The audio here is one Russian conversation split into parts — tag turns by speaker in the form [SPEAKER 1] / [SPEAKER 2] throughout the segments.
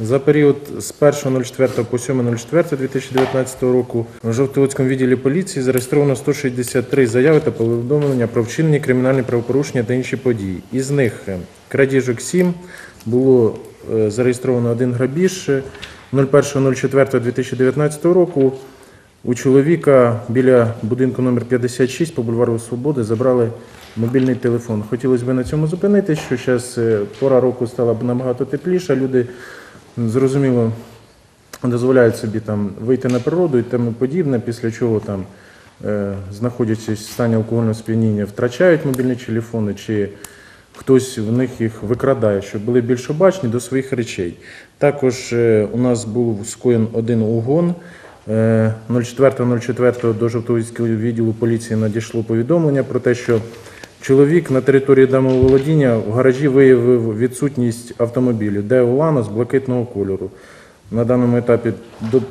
[SPEAKER 1] За період з 1.04 по 7.04.2019 року в Жовтоводському відділі поліції зареєстровано 163 заяви та повідомлення про вчинені кримінальні правопорушення та інші події. Із них е, крадіжок 7, було е, зареєстровано один грабіж. Е, 01.04.2019 року у чоловіка біля будинку номер 56 по бульвару Свободи забрали мобільний телефон. Хотілося б на цьому зупинитися, що зараз пора року стала б набагато тепліша. Люди зрозуміло дозволяють собі там вийти на природу і тому подібне, після чого там, е, знаходячись в стані алкогольного сп'яніння, втрачають мобільні телефони чи хтось в них їх викрадає, щоб були більш обачні до своїх речей. Також е, у нас був скоєн один угон. Е, 04.04 до Жовтовицького відділу поліції надійшло повідомлення про те, що чоловік на території домоволодіння в гаражі виявив відсутність автомобілю, де Ланос блакитного кольору. На даному етапі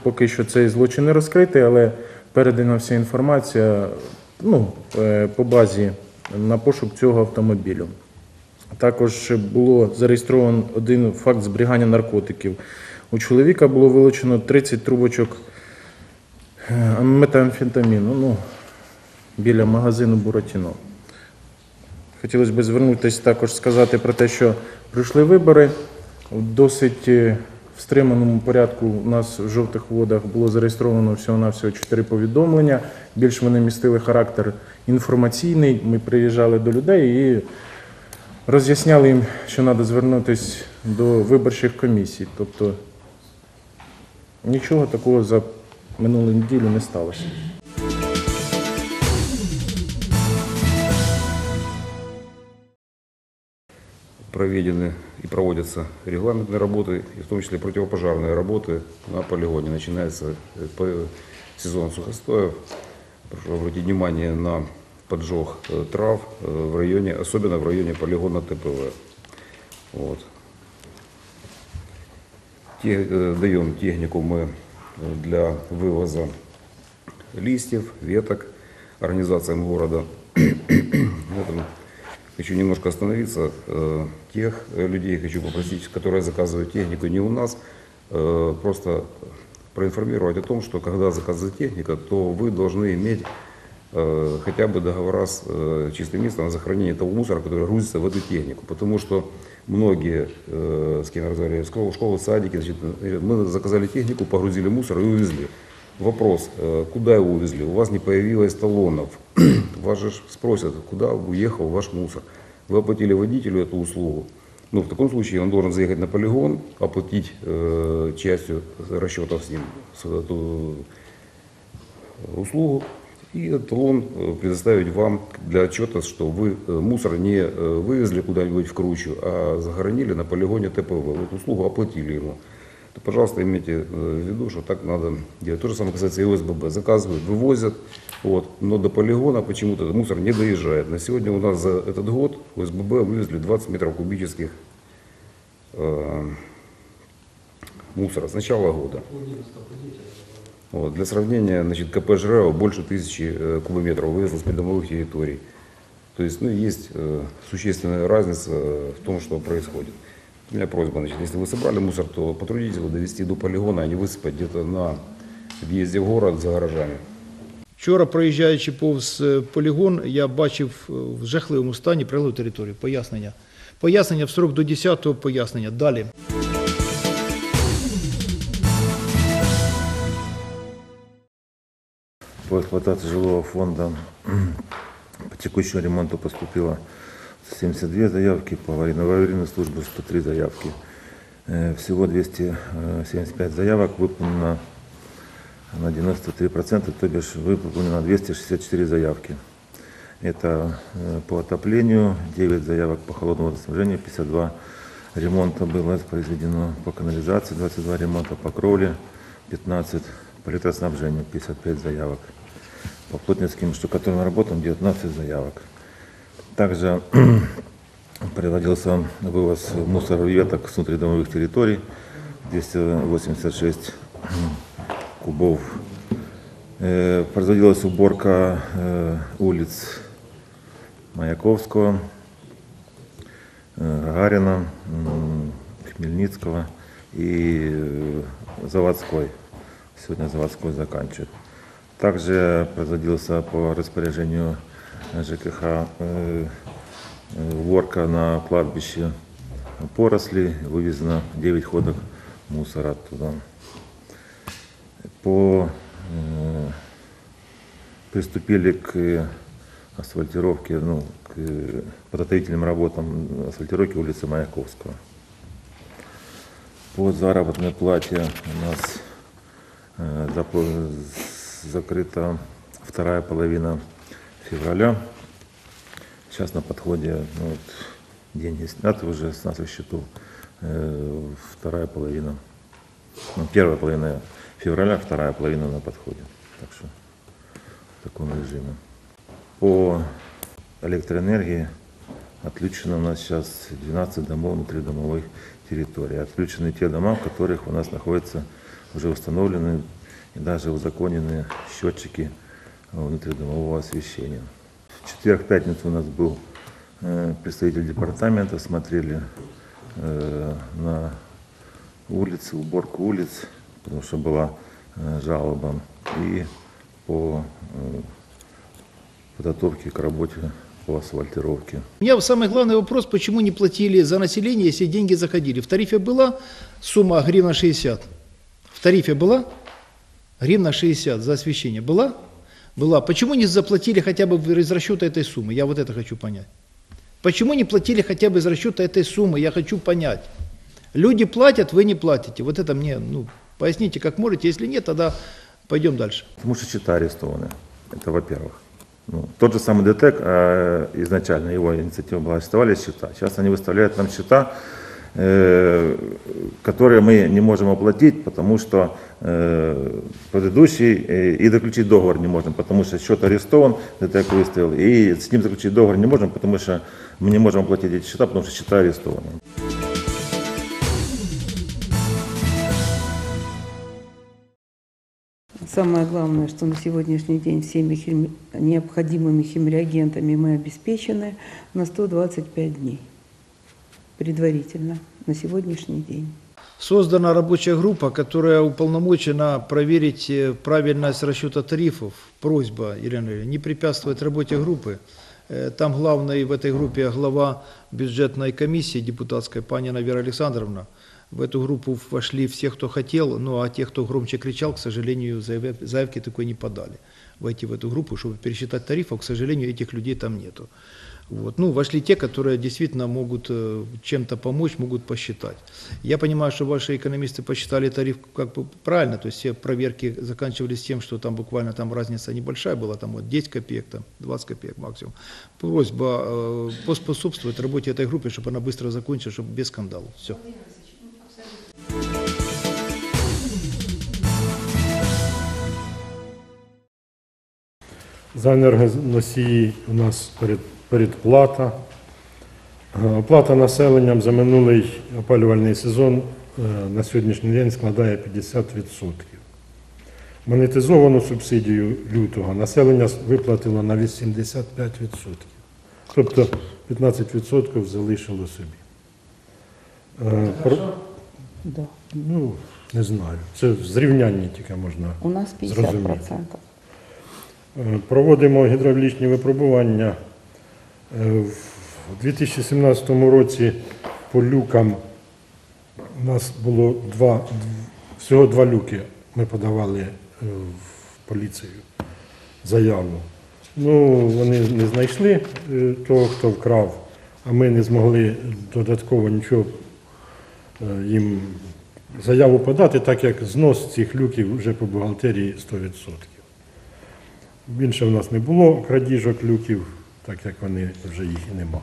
[SPEAKER 1] поки що цей злочин не розкритий, але передана вся інформація ну, е, по базі на пошук цього автомобілю. Також було зареєстровано один факт зберігання наркотиків. У чоловіка було вилучено 30 трубочок е, метамфетаміну ну, біля магазину Буратіно. Хотілося б звернутися також сказати про те, що пройшли вибори. В досить е, в стриманому порядку у нас в жовтих водах було зареєстровано всього-навсього чотири повідомлення. Більш вони містили характер інформаційний. Ми приїжджали до людей і роз'ясняли їм, що треба звернутися до виборчих комісій. Тобто нічого такого за минулу неділю не сталося.
[SPEAKER 2] Проведены и проводятся регламентные работы, и в том числе противопожарные работы на полигоне. Начинается э, по- сезон сухостоев. Прошу обратить внимание на поджог э, трав э, в районе, особенно в районе полигона ТПВ. Вот. Те- э, даем технику мы э, для вывоза листьев, веток организациям города. Хочу немножко остановиться. Э, Тех э, людей хочу попросить, которые заказывают технику не у нас, э, просто проинформировать о том, что когда заказывает техника, то вы должны иметь хотя бы договора с чистым местом на захоронение того мусора, который грузится в эту технику. Потому что многие, с кем я разговаривал, школы, садики, значит, мы заказали технику, погрузили мусор и увезли. Вопрос, куда его увезли? У вас не появилось талонов. Вас же ж спросят, куда уехал ваш мусор. Вы оплатили водителю эту услугу. Ну, в таком случае он должен заехать на полигон, оплатить э, частью расчетов с ним с эту услугу и этот талон э, предоставить вам для отчета, что вы э, мусор не э, вывезли куда-нибудь в кручу, а захоронили на полигоне ТПВ. Вы эту услугу оплатили ему. То, пожалуйста, имейте э, в виду, что так надо делать. То же самое касается и ОСББ. Заказывают, вывозят, вот, но до полигона почему-то этот мусор не доезжает. На сегодня у нас за этот год ОСББ вывезли 20 метров кубических э, мусора с начала года. Вот, для сравнения, значит, КП ЖРЭО больше тысячи э, кубометров вывезло с придомовых территорий. То есть, ну, есть э, существенная разница э, в том, что происходит. У меня просьба, значит, если вы собрали мусор, то потрудитесь его довести до полигона, а не высыпать где-то на въезде в город за гаражами.
[SPEAKER 3] Вчора, проїжджаючи повз е, полігон, я бачив е, в жахливому стані прилегу територію. Пояснення. Пояснення в срок до 10-го пояснення. Далі.
[SPEAKER 4] По эксплуатации жилого фонда по текущему ремонту поступило 72 заявки, по аварийно-аварийной службе 103 заявки. Э, Всего 275 заявок выполнено на 93%, то бишь выполнено 264 заявки. Это э, по отоплению, 9 заявок по холодному водоснабжению, 52 ремонта было произведено по канализации, 22 ремонта по кровле, 15 по электроснабжению, 55 заявок. По плотницким штукатурным работам 19 заявок. Также проводился вывоз мусора веток с внутридомовых территорий, 286 кубов. Э, Производилась уборка э, улиц Маяковского, э, Гагарина, Хмельницкого и заводской. Сегодня заводской заканчивает. Также производился по распоряжению ЖКХ э, э, уборка на кладбище поросли, вывезено 9 ходок мусора оттуда. По, э, приступили к асфальтировке, ну, к э, подготовительным работам асфальтировки улицы Маяковского. По заработной плате у нас э, закрыта вторая половина февраля. Сейчас на подходе ну, вот, деньги сняты уже с наших счетов. Э, вторая половина, ну, первая половина февраля, вторая половина на подходе. Так что в таком режиме. По электроэнергии отключено у нас сейчас 12 домов внутридомовых территорий. Отключены те дома, в которых у нас находятся уже установлены и даже узаконены счетчики внутридомового освещения. В четверг-пятницу у нас был э, представитель департамента, смотрели э, на улицы, уборку улиц, потому что была э, жалоба, и по подготовке к работе по асфальтировке.
[SPEAKER 3] У меня самый главный вопрос, почему не платили за население, если деньги заходили. В тарифе была сумма гривна 60? В тарифе была? Гривна 60 за освещение. Была? Была. Почему не заплатили хотя бы из расчета этой суммы? Я вот это хочу понять. Почему не платили хотя бы из расчета этой суммы? Я хочу понять. Люди платят, вы не платите. Вот это мне, ну, поясните, как можете. Если нет, тогда пойдем дальше.
[SPEAKER 4] Потому что счета арестованы. Это во-первых. Ну, тот же самый ДТЭК, э, изначально его инициатива была, арестовали счета. Сейчас они выставляют нам счета, которые мы не можем оплатить, потому что э, предыдущий, э, и заключить договор не можем, потому что счет арестован, ДТЭК выставил, и с ним заключить договор не можем, потому что мы не можем оплатить эти счета, потому что счета арестованы.
[SPEAKER 5] Самое главное, что на сегодняшний день всеми хими- необходимыми химреагентами мы обеспечены на 125 дней предварительно на сегодняшний день.
[SPEAKER 3] Создана рабочая группа, которая уполномочена проверить э, правильность расчета тарифов. Просьба, Ирина Ильина, не препятствовать работе группы. Э, Там главный в этой группе глава бюджетной комиссии депутатской, панина Вера Александровна. В эту группу вошли все, кто хотел, ну а те, кто громче кричал, к сожалению, заявки такой не подали. Войти в эту группу, чтобы пересчитать тарифы, к сожалению, этих людей там нету. Вот. Ну, вошли те, которые действительно могут э, чем-то помочь, могут посчитать. Я понимаю, что ваши экономисты посчитали тариф как бы правильно, то есть все проверки заканчивались тем, что там буквально там разница небольшая была, там вот 10 копеек, там 20 копеек максимум. Просьба э, поспособствовать работе этой группы, чтобы она быстро закончилась, чтобы без скандалов. Все.
[SPEAKER 6] За енергоносії у нас перед, передплата. Е, Оплата населенням за минулий опалювальний сезон е, на сьогоднішній день складає 50%. Монетизовану субсидію лютого населення виплатило на 85%. Тобто 15% залишило собі. Е, про-
[SPEAKER 5] Да.
[SPEAKER 6] Ну, не знаю. Це в зрівнянні тільки можна
[SPEAKER 5] У нас 50%.
[SPEAKER 6] Зрозуміло. Е, Проводимо гідравлічні випробування. Е, В 2017 році по люкам у нас було два, всього два люки. Ми подавали е, в поліцію заяву. Ну, вони не знайшли е, того, хто вкрав, а ми не змогли додатково нічого їм заяву подати, так як знос цих люків вже по бухгалтерії 100%. Більше в нас не було крадіжок люків, так як вони вже їх і нема.